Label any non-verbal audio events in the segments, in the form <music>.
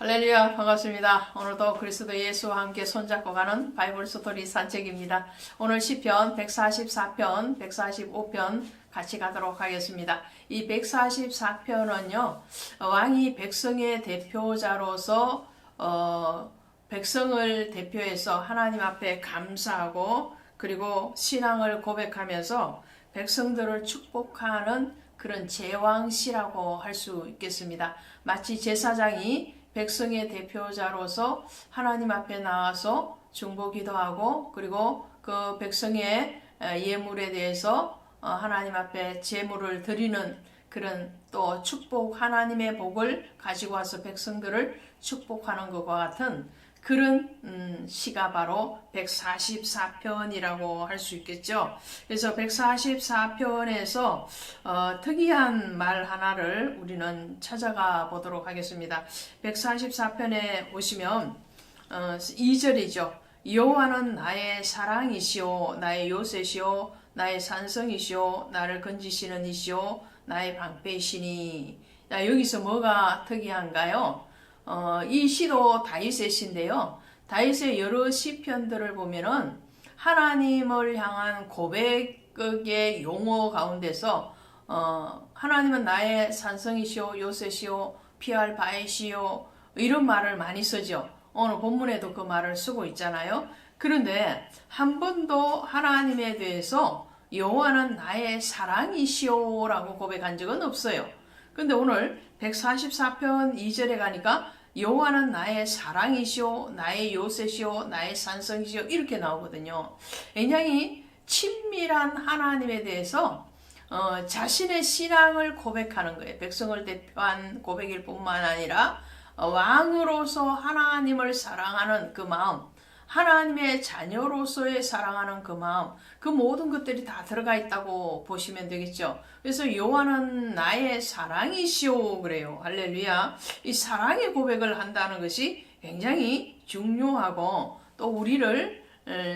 할렐루야 반갑습니다. 오늘도 그리스도 예수와 함께 손잡고 가는 바이블 스토리 산책입니다. 오늘 시편 144편, 145편 같이 가도록 하겠습니다. 이 144편은요 왕이 백성의 대표자로서 어, 백성을 대표해서 하나님 앞에 감사하고 그리고 신앙을 고백하면서 백성들을 축복하는 그런 제왕시라고 할 수 있겠습니다. 마치 제사장이 백성의 대표자로서 하나님 앞에 나와서 중보 기도 하고 그리고 그 백성의 예물에 대해서 어, 하나님 앞에 제물을 드리는 그런 또 축복 하나님의 복을 가지고 와서 백성들을 축복하는 것과 같은 그런 음, 시가 바로 144편이라고 할 수 있겠죠. 그래서 144편에서 어, 특이한 말 하나를 우리는 찾아가 보도록 하겠습니다. 144편에 보시면 어, 2절이죠. 여호와는 나의 사랑이시오 나의 요새시오 나의 산성이시오 나를 건지시는 이시오 나의 방패이시니 자, 여기서 뭐가 특이한가요? 어, 이 시도 다윗의 시인데요. 다윗의 여러 시편들을 보면은 하나님을 향한 고백의 용어 가운데서 어, 하나님은 나의 산성이시오, 요새시오, 피할 바이시오 이런 말을 많이 쓰죠. 오늘 본문에도 그 말을 쓰고 있잖아요. 그런데 한 번도 하나님에 대해서 여호와는 나의 사랑이시오라고 고백한 적은 없어요. 근데 오늘 144편 2절에 가니까 여호와는 나의 사랑이시오, 나의 요새시오, 나의 산성이시오 이렇게 나오거든요. 굉장히 친밀한 하나님에 대해서 어, 자신의 신앙을 고백하는 거예요. 백성을 대표한 고백일 뿐만 아니라 어, 왕으로서 하나님을 사랑하는 그 마음, 하나님의 자녀로서의 사랑하는 그 마음, 그 모든 것들이 다 들어가 있다고 보시면 되겠죠. 그래서 요한은 나의 사랑이시오 그래요. 할렐루야. 이 사랑의 고백을 한다는 것이 굉장히 중요하고 또 우리를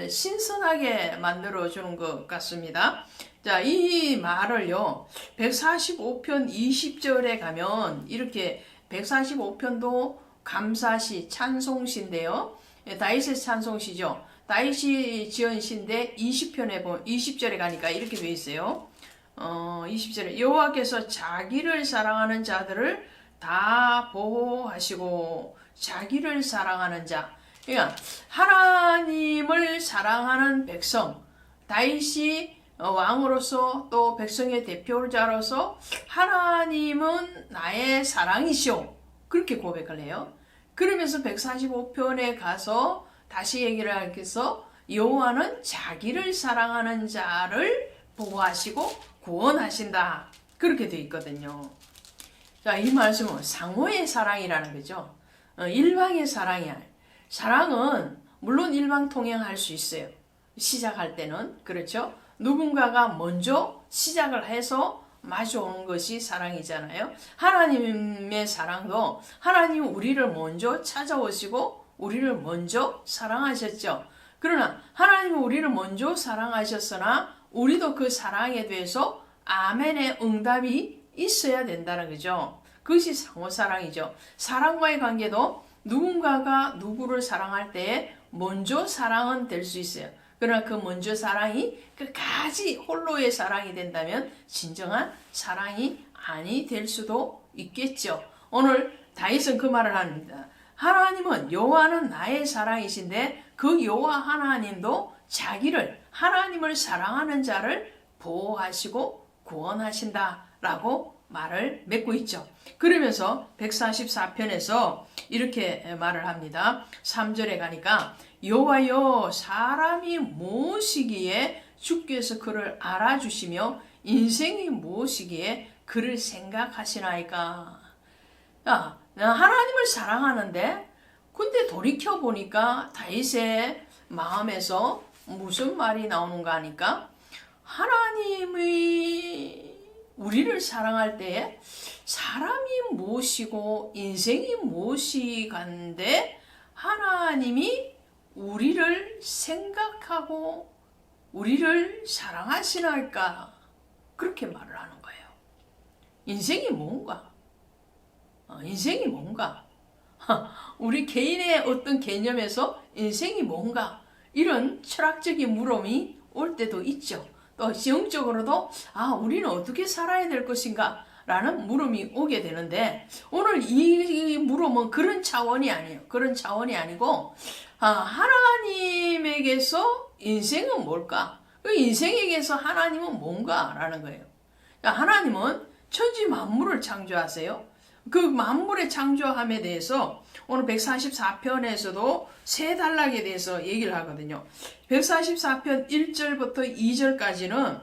신선하게 만들어 주는 것 같습니다. 자, 이 말을요. 145편 20절에 가면 이렇게 145편도 감사시 찬송시인데요. 예, 다윗의 찬송시죠. 다윗이 지은 시인데 20편에 보면 20절에 가니까 이렇게 돼 있어요. 어, 20절에 여호와께서 자기를 사랑하는 자들을 다 보호하시고 자기를 사랑하는 자. 그러니까 하나님을 사랑하는 백성 다윗이 왕으로서 또 백성의 대표자로서 하나님은 나의 사랑이시오. 그렇게 고백을 해요. 그러면서 145편에 가서 다시 얘기를 하겠어 여호와는 자기를 사랑하는 자를 보호하시고 구원하신다. 그렇게 돼 있거든요. 자, 이 말씀은 상호의 사랑이라는 거죠. 어, 일방의 사랑이 야. 사랑은 물론 일방 통행할 수 있어요. 시작할 때는 그렇죠. 누군가가 먼저 시작을 해서 마주오는 것이 사랑이잖아요. 하나님의 사랑도 하나님 우리를 먼저 찾아오시고 우리를 먼저 사랑하셨죠. 그러나 하나님은 우리를 먼저 사랑하셨으나 우리도 그 사랑에 대해서 아멘의 응답이 있어야 된다는 거죠. 그것이 상호 사랑이죠. 사랑과의 관계도 누군가가 누구를 사랑할 때 먼저 사랑은 될 수 있어요. 그러나 그 먼저 사랑이 끝까지 홀로의 사랑이 된다면 진정한 사랑이 아니 될 수도 있겠죠. 오늘 다윗은 그 말을 합니다. 하나님은 여호와는 나의 사랑이신데 그 여호와 하나님도 자기를 하나님을 사랑하는 자를 보호하시고 구원하신다라고 말을 맺고 있죠. 그러면서 144편에서 이렇게 말을 합니다. 3절에 가니까 여호와여 사람이 무엇이기에 주께서 그를 알아주시며 인생이 무엇이기에 그를 생각하시나이까. 야, 하나님을 사랑하는데 근데 돌이켜 보니까 다윗의 마음에서 무슨 말이 나오는가 하니까 하나님이 우리를 사랑할 때 사람이 무엇이고 인생이 무엇이 간데 하나님이 우리를 생각하고 우리를 사랑하시나까 그렇게 말을 하는 거예요. 인생이 뭔가? 어, 인생이 뭔가? <laughs> 우리 개인의 어떤 개념에서 인생이 뭔가 이런 철학적인 물음이 올 때도 있죠. 또 영적으로도 아 우리는 어떻게 살아야 될 것인가 라는 물음이 오게 되는데 오늘 이 물음은 그런 차원이 아니에요. 그런 차원이 아니고 아, 하나님에게서 인생은 뭘까? 그 인생에게서 하나님은 뭔가 라는 거예요. 그러니까 하나님은 천지 만물을 창조하세요. 그 만물의 창조함에 대해서 오늘 144편에서도 세 단락에 대해서 얘기를 하거든요. 144편 1절부터 2절까지는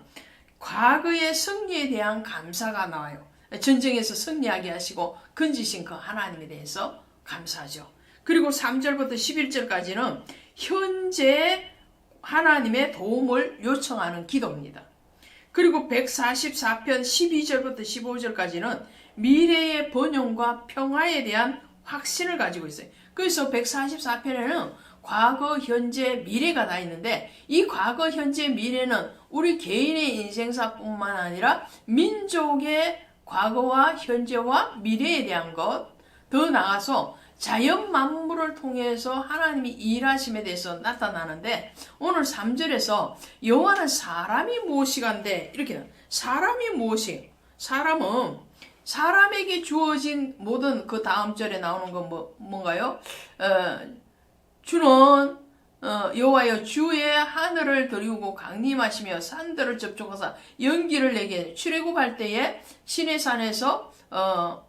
과거의 승리에 대한 감사가 나와요. 전쟁에서 승리하게 하시고 건지신 그 하나님에 대해서 감사하죠. 그리고 3절부터 11절까지는 현재 하나님의 도움을 요청하는 기도입니다. 그리고 144편 12절부터 15절까지는 미래의 번영과 평화에 대한 확신을 가지고 있어요. 그래서 144편에는 과거, 현재, 미래가 다 있는데 이 과거, 현재, 미래는 우리 개인의 인생사뿐만 아니라 민족의 과거와 현재와 미래에 대한 것, 더 나아가서 자연 만물을 통해서 하나님이 일하심에 대해서 나타나는데 오늘 3절에서 여호와는 사람이 무엇이간데 이렇게 사람이 무엇이? 사람은 사람에게 주어진 모든 그 다음 절에 나오는 건 뭐, 뭔가요? 어, 주는 어, 여호와여 주의 하늘을 들이우고 강림하시며 산들을 접촉하사 연기를 내게 출애굽할 때에 신의 산에서 어,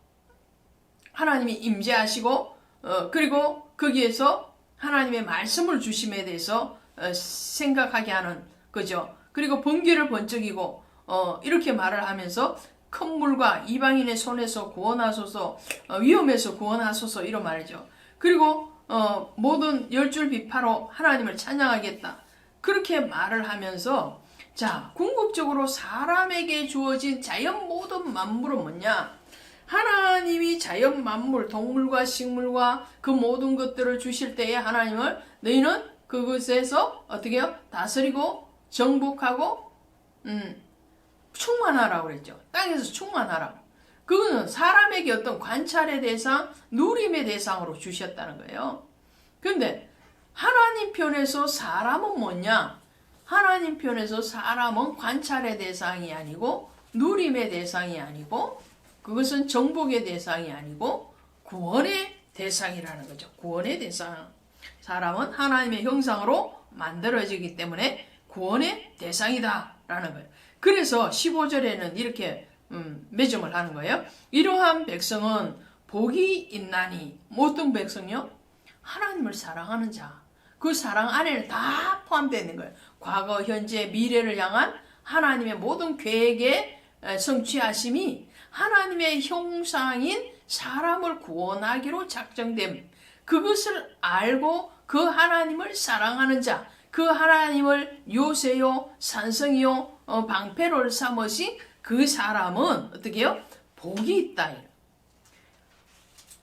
하나님이 임재하시고 어, 그리고 거기에서 하나님의 말씀을 주심에 대해서 어, 생각하게 하는 거죠. 그리고 번개를 번쩍이고 어, 이렇게 말을 하면서 큰 물과 이방인의 손에서 구원하소서 어, 위험에서 구원하소서 이런 말이죠. 그리고 어, 모든 열줄 비파로 하나님을 찬양하겠다. 그렇게 말을 하면서 자 궁극적으로 사람에게 주어진 자연 모든 만물은 뭐냐? 하나님이 자연 만물, 동물과 식물과 그 모든 것들을 주실 때에 하나님을 너희는 그것에서 어떻게 요 다스리고 정복하고 음, 충만하라고 그랬죠. 땅에서 충만하라. 그거는 사람에게 어떤 관찰의 대상, 누림의 대상으로 주셨다는 거예요. 근데 하나님 편에서 사람은 뭐냐? 하나님 편에서 사람은 관찰의 대상이 아니고 누림의 대상이 아니고 그것은 정복의 대상이 아니고 구원의 대상이라는 거죠. 구원의 대상. 사람은 하나님의 형상으로 만들어지기 때문에 구원의 대상이다라는 거예요. 그래서 15절에는 이렇게 음, 매점을 하는 거예요. 이러한 백성은 복이 있나니 모든 백성요 하나님을 사랑하는 자. 그 사랑 안에는 다 포함되어 있는 거예요. 과거, 현재, 미래를 향한 하나님의 모든 계획의 성취하심이 하나님의 형상인 사람을 구원하기로 작정됨. 그것을 알고 그 하나님을 사랑하는 자, 그 하나님을 요새요, 산성이요, 어, 방패를 삼으신 그 사람은 어떻게요? 복이 있다.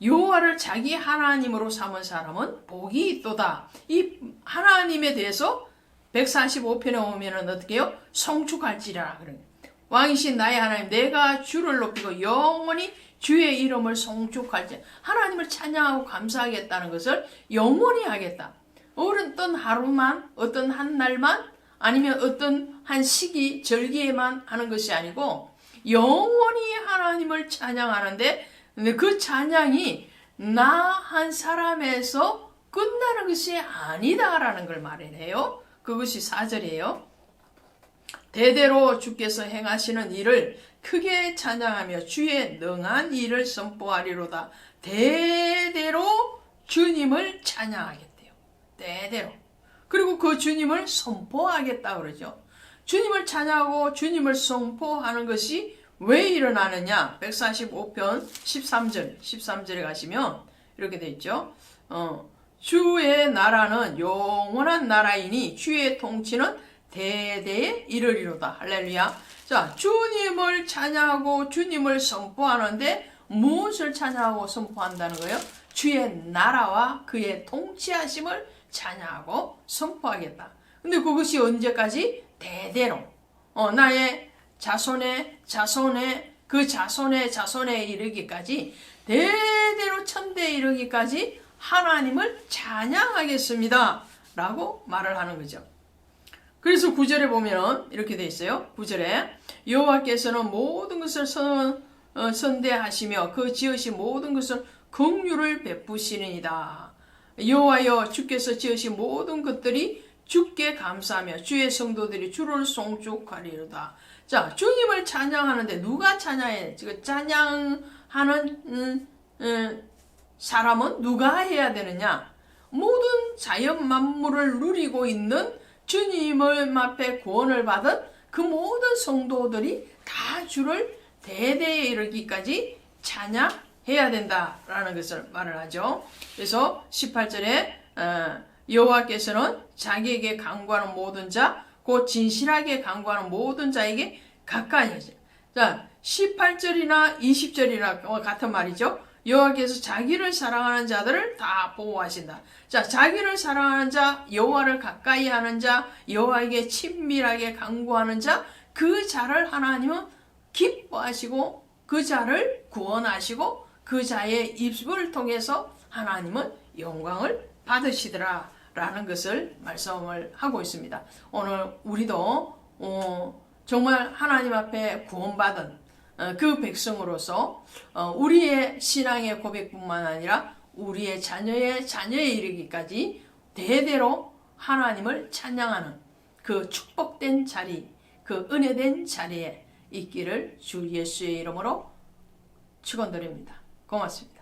여호와를 자기 하나님으로 삼은 사람은 복이 있도다. 이 하나님에 대해서 145편에 오면은 어떻게요? 성축할지라 그런 왕이신 나의 하나님 내가 주를 높이고 영원히 주의 이름을 성축할지 하나님을 찬양하고 감사하겠다는 것을 영원히 하겠다. 어떤 하루만 어떤 한 날만 아니면 어떤 한 시기 절기에만 하는 것이 아니고 영원히 하나님을 찬양하는데 그 찬양이 나 한 사람에서 끝나는 것이 아니다라는 걸 말해요. 그것이 사절이에요. 대대로 주께서 행하시는 일을 크게 찬양하며 주의 능한 일을 선포하리로다. 대대로 주님을 찬양하겠대요. 대대로. 그리고 그 주님을 선포하겠다 그러죠. 주님을 찬양하고 주님을 선포하는 것이 왜 일어나느냐? 145편 13절, 13절에 가시면 이렇게 돼 있죠. 어, 주의 나라는 영원한 나라이니 주의 통치는 대대에 이르리로다. 할렐루야. 자, 주님을 찬양하고 주님을 선포하는데 무엇을 찬양하고 선포한다는 거예요? 주의 나라와 그의 통치하심을 찬양하고 선포하겠다. 근데 그것이 언제까지? 대대로. 어, 나의 자손의 자손의 그 자손의 자손에 이르기까지 대대로 천대에 이르기까지 하나님을 찬양하겠습니다. 라고 말을 하는 거죠. 그래서 구절에 보면 이렇게 돼 있어요. 구절에 여호와께서는 모든 것을 선, 어, 선대하시며 그 지으신 모든 것을 긍휼을 베푸시니이다. 여호와여 주께서 지으신 모든 것들이 주께 감사하며 주의 성도들이 주를 송축하리로다. 자, 주님을 찬양하는데 누가 찬양해? 지금 찬양하는 음, 음, 사람은 누가 해야 되느냐? 모든 자연 만물을 누리고 있는 주님을 앞에 구원을 받은 그 모든 성도들이 다 주를 대대에 이르기까지 찬양 해야 된다라는 것을 말을 하죠. 그래서 18절에 어, 여호와께서는 자기에게 강구하는 모든 자, 곧 진실하게 강구하는 모든 자에게 가까이 하시. 자, 18절이나 20절이나 같은 말이죠. 여호와께서 자기를 사랑하는 자들을 다 보호하신다. 자, 자기를 사랑하는 자, 여호와를 가까이 하는 자, 여호와에게 친밀하게 강구하는 자, 그 자를 하나님은 기뻐하시고 그 자를 구원하시고 그 자의 입을 통해서 하나님은 영광을 받으시더라. 라는 것을 말씀을 하고 있습니다. 오늘 우리도 어, 정말 하나님 앞에 구원받은 어, 그 백성으로서 어, 우리의 신앙의 고백뿐만 아니라 우리의 자녀의 자녀에 이르기까지 대대로 하나님을 찬양하는 그 축복된 자리, 그 은혜된 자리에 있기를 주 예수의 이름으로 축원드립니다. 고맙습니다.